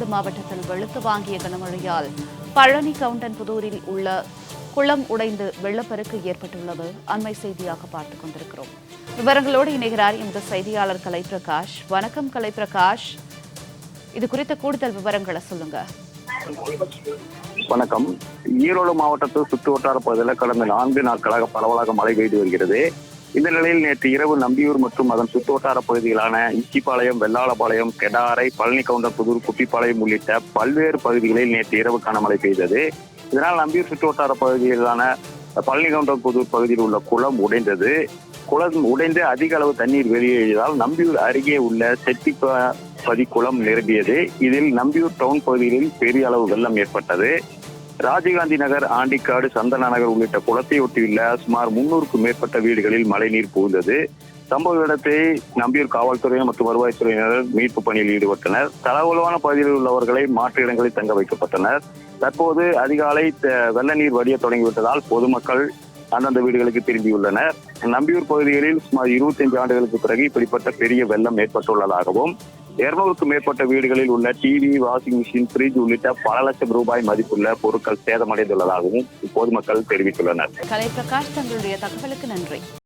ஈரோடு மாவட்டத்தில் வெளுத்து வாங்கிய கனமழையால் பழனி கவுண்டன்புதூரில் உள்ள குளம் உடைந்து வெள்ளப்பெருக்கு ஏற்பட்டுள்ளது. அண்மை செய்தியாக பார்த்துக் கொண்டிருக்கிறோம். விவரங்களோடு இணைகிறார் எமது செய்தியாளர் கலைப்பிரகாஷ். வணக்கம் கலைப்பிரகாஷ். இது குறித்த கூடுதல் விவரங்களை சொல்லுங்க. வணக்கம். ஈரோடு மாவட்டத்தில் சுற்று வட்டார பகுதியில் கடந்த நான்கு நாட்களாக பரவலாக மழை பெய்து வருகிறது. இந்த நிலையில் நேற்று இரவு நம்பியூர் மற்றும் அதன் சுற்றுவட்டார பகுதிகளான இச்சிப்பாளையம் வெள்ளாளபாளையம் கெடாரை பழனி கவுண்டர்புதூர் குட்டிப்பாளையம் உள்ளிட்ட பல்வேறு பகுதிகளில் நேற்று இரவு கனமழை பெய்தது. இதனால் நம்பியூர் சுற்றுவட்டார பகுதிகளான பழனி கவுண்டர்புதூர் பகுதியில் உள்ள குளம் உடைந்தது. குளம் உடைந்து அதிக அளவு தண்ணீர் வெளியேறியதால் நம்பியூர் அருகே உள்ள செட்டிப்பதி குளம் நிரம்பியது. இதில் நம்பியூர் டவுன் பகுதிகளில் பெரிய அளவு வெள்ளம் ஏற்பட்டது. ராஜீவ்காந்தி நகர் ஆண்டிக்காடு சந்தன நகர் உள்ளிட்ட குளத்தை ஒட்டியுள்ள சுமார் முன்னூறுக்கும் மேற்பட்ட வீடுகளில் மழைநீர் புகுந்தது. சம்பவ இடத்தை நம்பியூர் காவல்துறையினர் மற்றும் வருவாய்த்துறையினர் மீட்பு பணியில் ஈடுபட்டனர். தளவுலவான பகுதியில் உள்ளவர்களை மாற்று இடங்களில் தங்க வைக்கப்பட்டனர். தற்போது அதிகாலை த- வெள்ள நீர் வடிய தொடங்கிவிட்டதால் பொதுமக்கள் அந்தந்த வீடுகளுக்கு திரும்பியுள்ளனர். நம்பியூர் பகுதிகளில் சுமார் 25 ஆண்டுகளுக்கு பிறகு இப்படிப்பட்ட பெரிய வெள்ளம் ஏற்பட்டுள்ளதாகவும் இருநூறுக்கும் மேற்பட்ட வீடுகளில் உள்ள டிவி வாஷிங் மிஷின் ஃப்ரிட்ஜ் உள்ளிட்ட பல லட்சம் ரூபாய் மதிப்புள்ள பொருட்கள் சேதமடைந்துள்ளதாகவும் பொதுமக்கள் தெரிவித்துள்ளனர். கலைப்பிரகாஷ் தங்களுடைய தகவலுக்கு நன்றி.